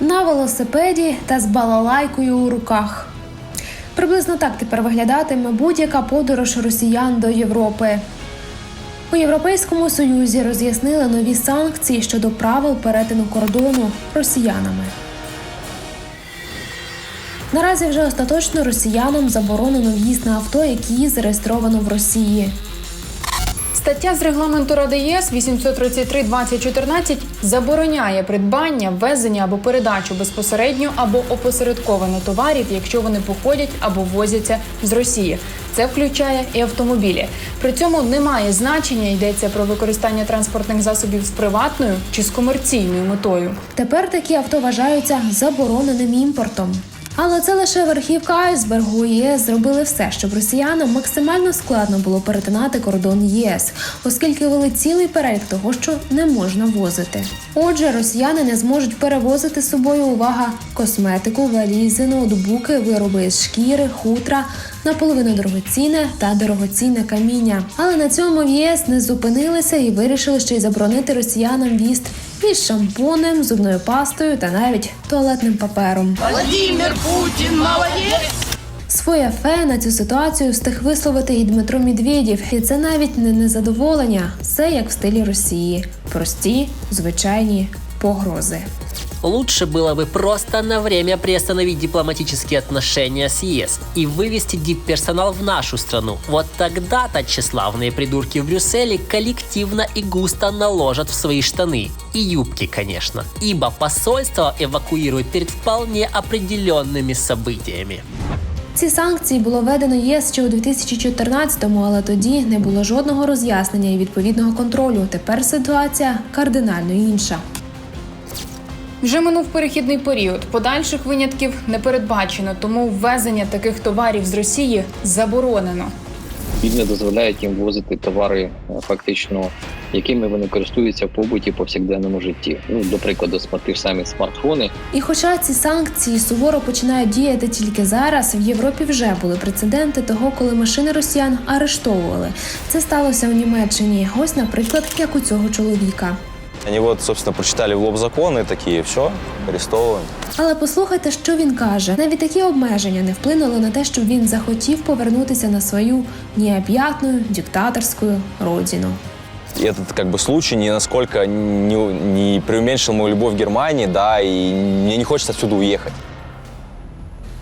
на велосипеді та з балалайкою у руках. Приблизно так тепер виглядатиме будь-яка подорож росіян до Європи. У Європейському Союзі роз'яснили нові санкції щодо правил перетину кордону росіянами. Наразі вже остаточно росіянам заборонено в'їзд на авто, які зареєстровано в Росії. Стаття з регламенту Ради ЄС 833-2014 забороняє придбання, ввезення або передачу безпосередньо або опосередковано товарів, якщо вони походять або возяться з Росії. Це включає і автомобілі. При цьому немає значення, йдеться про використання транспортних засобів з приватною чи з комерційною метою. Тепер такі авто вважаються забороненим імпортом. Але це лише верхівка айсбергу. ЄС зробили все, щоб росіянам максимально складно було перетинати кордон ЄС, оскільки вели цілий перелік того, що не можна возити. Отже, росіяни не зможуть перевозити з собою увага косметику, валізи, ноутбуки, вироби з шкіри, хутра, наполовину дорогоцінне та дорогоцінне каміння. Але на цьому в єС не зупинилися і вирішили ще й заборонити росіянам в'їзд із шампунем, зубною пастою та навіть туалетним папером. Владимир Путін молодець! Своє фе на цю ситуацію встиг висловити і Дмитро Медведєв, і це навіть не незадоволення. Все як в стилі Росії: прості, звичайні погрози. Лучше было бы просто на время приостановить дипломатические отношения с ЕС и вывести дипперсонал в нашу страну. Вот тогда-то тщеславные придурки в Брюсселе коллективно и густо наложат в свои штаны. И юбки, конечно. Ибо посольство эвакуирует перед вполне определенными событиями. Ці санкції було введено ЄС ще у 2014-му, але тоді не було жодного роз'яснення і відповідного контролю. Тепер ситуація кардинально інша. Вже минув перехідний період. Подальших винятків не передбачено, тому ввезення таких товарів з Росії заборонено. Він не дозволяють їм возити товари, е, фактично, якими вони користуються в побуті повсякденному житті. Ну, до прикладу, ті ж самі смартфони, І хоча ці санкції суворо починають діяти тільки зараз, в Європі вже були прецеденти того, коли машини росіян арештовували. Це сталося у Німеччині. Ось, наприклад, як у цього чоловіка. Они вот, собственно, прочитали в лоб закон и такие, все, арестовываем. Але послухайте, що він каже. Навіть такі обмеження не вплинули на те, щоб він захотів повернутися на свою необ'ятну диктаторську родину. И этот как бы случай ни насколько не, не преуменьшил мою любовь к Германии, да, и мне не хочется отсюда уехать.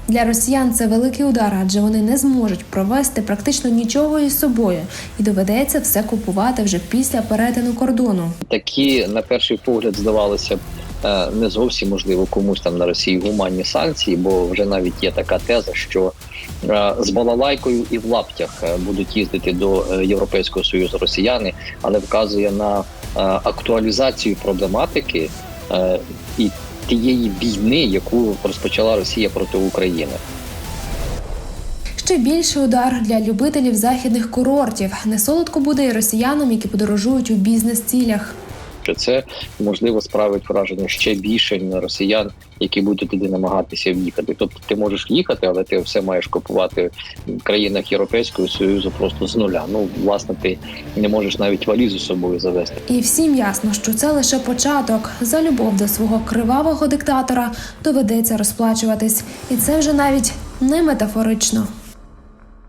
Для росіян це великий удар, адже вони не зможуть провести практично нічого із собою, і доведеться все купувати вже після перетину кордону. такі, на перший погляд, здавалося б, е, не зовсім можливо комусь там на Росії гуманні санкції, бо вже навіть є така теза, що е, з балалайкою і в лаптях е, будуть їздити до Європейського союзу росіяни, але вказує на актуалізацію проблематики і тієї війни, яку розпочала Росія проти України. Ще більший удар для любителів західних курортів. Несолодко буде і росіянам, які подорожують у бізнес-цілях. Що це можливо справить враження ще більше на росіян, які будуть туди намагатися в'їхати. Тобто ти можеш їхати, але ти все маєш купувати в країнах Європейського союзу просто з нуля. Ну власне, ти не можеш навіть валізу з собою завести. І всім ясно, що це лише початок. За любов до свого кривавого диктатора доведеться розплачуватись, і це вже навіть не метафорично.